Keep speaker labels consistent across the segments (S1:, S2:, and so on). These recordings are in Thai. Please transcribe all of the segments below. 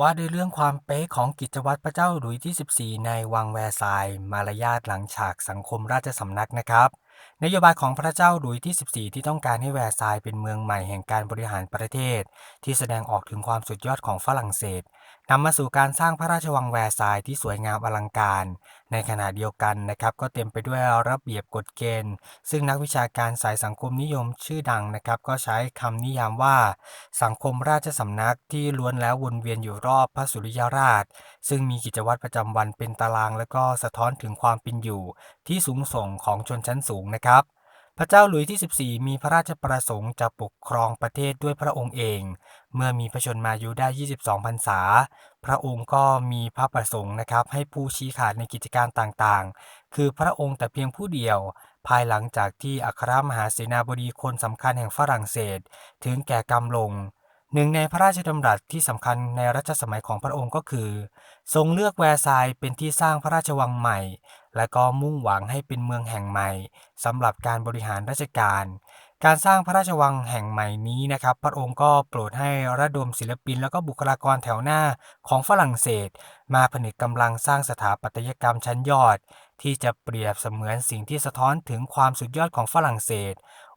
S1: ว่าด้วยเรื่องความเป๊ะของกิจวัตรพระเจ้าหลุยที่ 14 ในวังแวร์ซายมารยาทหลังฉากสังคมราชสำนักนะครับ นโยบายของพระเจ้าหลุยที่ 14 ที่ต้องการให้แวร์ซายเป็นเมืองใหม่แห่งการบริหารประเทศ ที่แสดงออกถึงความสุดยอดของฝรั่งเศส นำมาสู่การสร้างพระราชวังแวร์ซายที่สวยงามอลังการ ในขณะเดียวกันนะครับ ก็เต็มไปด้วยระเบียบกฎเกณฑ์ ซึ่งนักวิชาการสายสังคมนิยมชื่อดังนะครับ ก็ใช้คำนิยามว่า สังคมราชสำนักที่ล้วนแล้ววนเวียนอยู่รอบพระสุริยราช ซึ่งมีกิจวัตรประจำวันเป็นตาราง และก็สะท้อนถึงความเป็นอยู่ ที่สูงส่งของชนชั้นสูงนะครับ พระเจ้าหลุยส์ที่ 14 มีพระราชประสงค์จะปกครองประเทศด้วยพระองค์เอง เมื่อมีพระชนมายุได้ 22 พรรษา พระองค์ก็มีพระประสงค์นะครับให้ผู้ชี้ขาดในกิจการต่างๆ คือพระองค์แต่เพียงผู้เดียว ภายหลังจากที่อัครมหาเสนาบดีคนสำคัญแห่งฝรั่งเศส ถึงแก่กรรมลงหนึ่งในพระราชดำรัสที่สำคัญในรัชสมัยของพระองค์ก็คือ ทรงเลือกแวร์ซายเป็นที่สร้างพระราชวังใหม่ และก็มุ่งหวังให้เป็นเมืองแห่งใหม่สำหรับการบริหารราชการ การสร้างพระราชวังแห่งใหม่นี้นะครับ พระองค์ก็โปรดให้ระดมศิลปิน แล้วก็บุคลากรแถวหน้าของฝรั่งเศส มาผนึกกำลังสร้างสถาปัตยกรรมชั้นยอด ที่จะเปรียบเสมือนสิ่งที่สะท้อนถึงความสุดยอดของฝรั่งเศส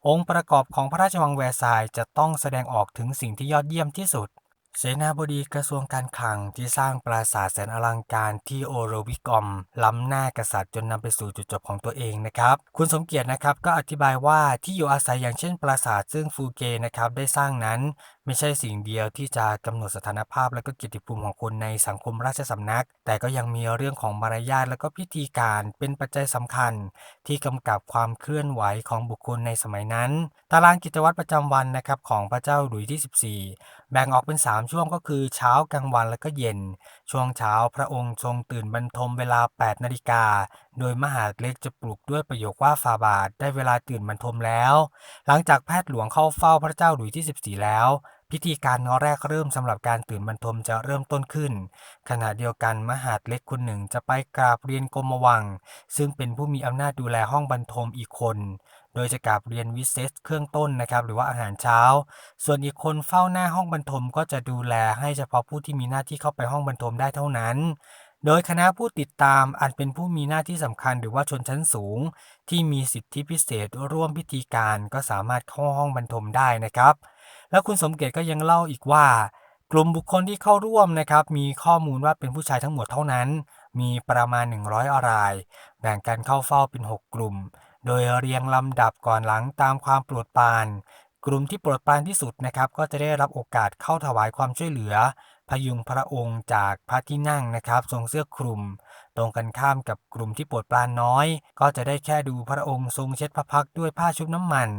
S1: องค์ประกอบของพระราชวังแวร์ซายจะต้องแสดงออกถึงสิ่งที่ยอดเยี่ยมที่สุด เสนาบดีกระทรวงการคลังที่สร้างปราสาทแสนอลังการที่โอโรวิกอม ล้ำหน้ากษัตริย์จนนำไปสู่จุดจบของตัวเองนะครับ คุณสมเกียรตินะครับก็อธิบายว่าที่อยู่อาศัยอย่างเช่นปราสาทซึ่งฟูเกนะครับได้สร้างนั้นไม่ใช่สิ่งเดียวที่จะกำหนดสถานภาพและก็เกียรติภูมิของคนในสังคมราชสำนัก แต่ก็ยังมีเรื่องของมารยาทและก็พิธีการเป็นปัจจัยสำคัญ ที่กำกับความเคลื่อนไหวของบุคคลในสมัยนั้น ตารางกิจวัตรประจำวันนะครับของพระเจ้าหลุยที่ 14 แบ่งออกเป็น 3 ช่วงก็คือเช้ากลางวันและก็เย็น ช่วงเช้าพระองค์ทรงตื่นบรรทมเวลา 8 นาฬิกาโดยมหาดเล็กจะปลุกด้วยประโยคว่าฟาบาทได้เวลาตื่นบรรทมแล้ว หลังจากแพทย์หลวงเข้าเฝ้าพระเจ้าหลุยส์ที่ 14 แล้ว พิธีการงอแรกเริ่มสำหรับการตื่นบรรทมจะเริ่มต้นขึ้น ขณะเดียวกันมหาดเล็กคนหนึ่งจะไปกราบเรียนกรมวัง ซึ่งเป็นผู้มีอำนาจดูแลห้องบรรทมอีกคนโดยจะกราบเรียนวิเซสเครื่องต้นนะครับหรือว่าอาหารเช้า ส่วนอีกคนเฝ้าหน้าห้องบรรทมก็จะดูแลให้เฉพาะผู้ที่มีหน้าที่เข้าไปห้องบรรทมได้เท่านั้น โดยคณะผู้ติดตามอันเป็นผู้มีหน้าที่สำคัญหรือว่าชนชั้นสูง ที่มีสิทธิพิเศษร่วมพิธีการก็สามารถเข้าห้องบรรทมได้นะครับ แล้วคุณสมเกียรติก็ยังเล่าอีกว่า กลุ่มบุคคลที่เข้าร่วมนะครับ มีข้อมูลว่าเป็นผู้ชายทั้งหมดเท่านั้น มีประมาณ 100ราย แบ่งกันเข้าเฝ้าเป็น 6 กลุ่ม โดยเรียงลำดับก่อนหลังตามความโปรดปรานกลุ่มที่โปรดปรานที่สุดนะครับก็จะได้รับโอกาสเข้าถวายความช่วยเหลือพยุงพระองค์จากพระที่นั่งนะครับทรงเสื้อคลุม ตรงกันข้ามกับกลุ่มที่ปรดปรานน้อย ก็จะได้แค่ดูพระองค์ทรงเช็ดพระพักด้วยผ้าชุบน้ำมัน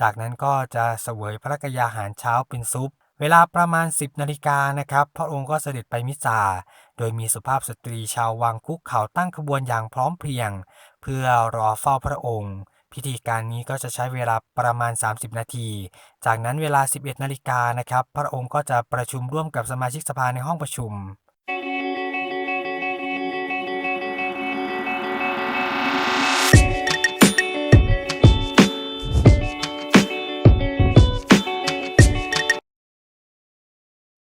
S1: จากนั้นก็จะเสวยพระกยาหารเช้าเป็นซุป เวลาประมาณ 10นาฬิกานะครับ พระองค์ก็เสด็จไปมิสซาโดยมีสุภาพสตรีชาววังคุกเข่าตั้งขบวนอย่างพร้อมเพรียง เพื่อรอเฝ้าพระองค์ พิธีการนี้ก็จะใช้เวลาประมาณ 30 นาที จากนั้นเวลา 11 นาฬิกานะครับ พระองค์ก็จะประชุมร่วมกับสมาชิกสภาในห้องประชุม